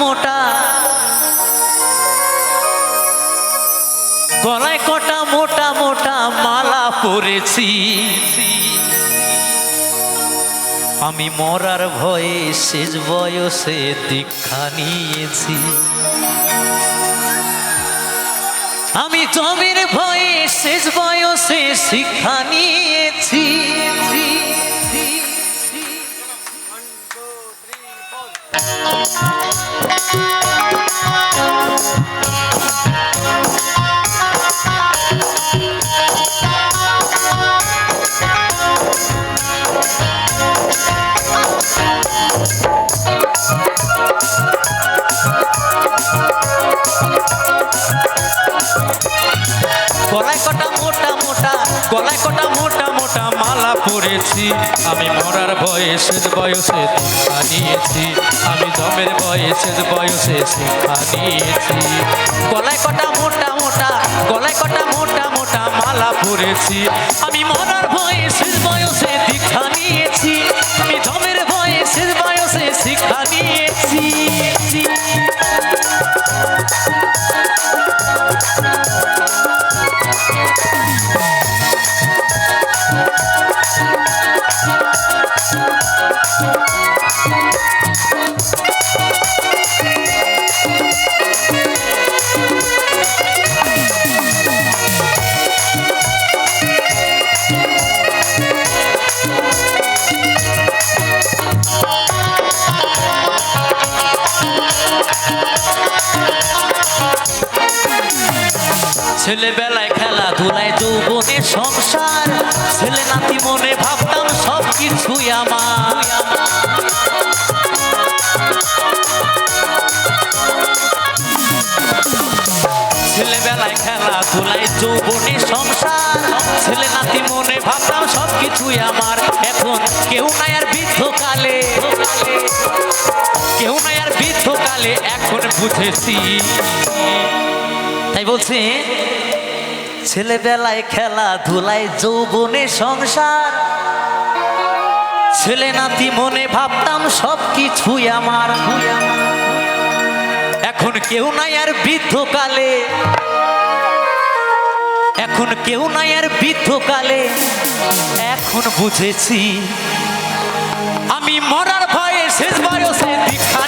মোটা। গলায় কটা মোটা মোটা মালা পরেছি। আমি মরার ভয়ে শেষ বয়সে দীক্ষা নিয়েছি। আমি জমির ভয়ে শেষ বয়সে শিক্ষা নিয়েছি। গলায় কটা মোটা মোটা গলায় কটা মোটা মোটা মালা পরেছি। আমি মরার শেষ বয়সে দীক্ষা নিয়েছি। আমি দমের শেষ বয়সে শিক্ষা নিয়েছি। গলায় কটা মোটা মোটা, গলায় কটা মোটা মোটা মালা পরেছি। আমি মরার শেষ বয়সে দীক্ষা নিয়েছি। আমি দমের শেষ বয়সে শিক্ষা নিয়েছি। ছেলেবেলায় খেলাধুলায় যৌবনে সংসার, ছেলে নাতি মনে ভাবতাম সব কিছুই আমার। ছেলেবেলায় খেলাধুলায় যৌবনে সংসার, ছেলে নাতি মনে ভাবতাম সব কিছুই আমার। এখন কেউ নাই আর বৃদ্ধকালে, কেউ নাই আর বৃদ্ধকালে এখন বুঝেছি। তাই বলছি, ছেলেবেলায় খেলাধুলায় যৌবনে সংসার, ছেলে নাতি মনে ভাবতাম সব কিছুই আমার। এখন কেউ নাই আর বৃদ্ধকালে। এখন কেউ নাই আর বৃদ্ধকালে। এখন বুঝেছি, আমি মরার ভয়ে শেষ বয়সে দীক্ষা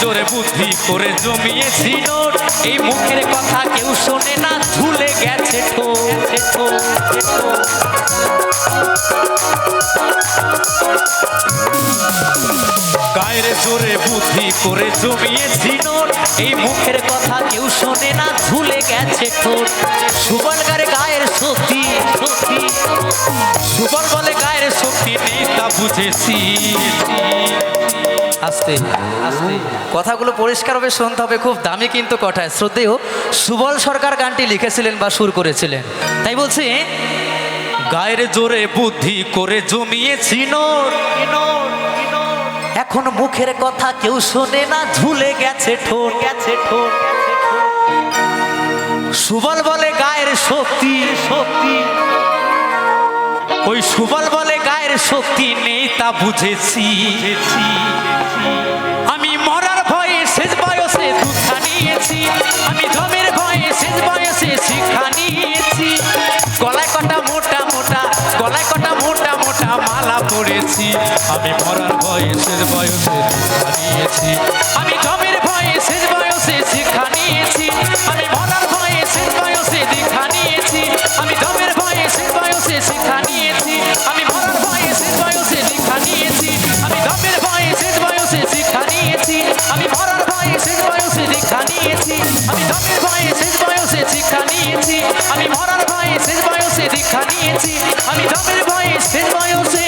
জোরে বুদ্ধি করে জমিয়েছি নোট এই মুখের কথা কেউ শোনে না ঝুলে গেছে। গায়ের জোরে বুদ্ধি করে জমিয়েছি নোট এই মুখের কথা কেউ শোনে না ঝুলে গেছে ঠোঁট সুবল গারে গায়ের শক্তি শক্তি। সুবল বলে গায়ের শক্তি নেই তা বুঝেছি। আস্তে। আস্তে। কথাগুলো পরিষ্কারভাবে শুনতে হবে খুব দামি কিন্তু কথায় শ্রদ্ধেয় সুবল সরকার গানটি লিখেছিলেন বা সুর করেছিলেন। তাই বলছি গায়ের জোরে বুদ্ধি করে জমিয়েছি নোট। এখন মুখের কথা কেউ শোনে না ঝুলে গেছে ঠোঁট। গেছে ঠোঁট সুবল বলে গায়ের শক্তি শক্তি। ওই সুবল বলে গায়ের শক্তি নেই তা বুঝেছি। আমি মরার ভয়ে শেষ বয়সে দুঃখা নিয়েছি। আমি জমের ভয়ে শেষ বয়সে শিক্ষা নিয়েছি। গলায় কটা মোটা মোটা, গলায় কটা মোটা মোটা মালা পড়েছি আমি মরার ভয়ে শেষ বয়সে দুঃখা নিয়েছি। আমি জমের ভয়ে শেষ বয়সে শিক্ষা নিয়েছি আমি জমির ভয়ে শেষ বয়সে শিক্ষা নিয়েছি, আমি মরার ভয়ে শেষ বয়সে দীক্ষা নিয়েছি, আমি জমির ভয়েস শেষ বয়সে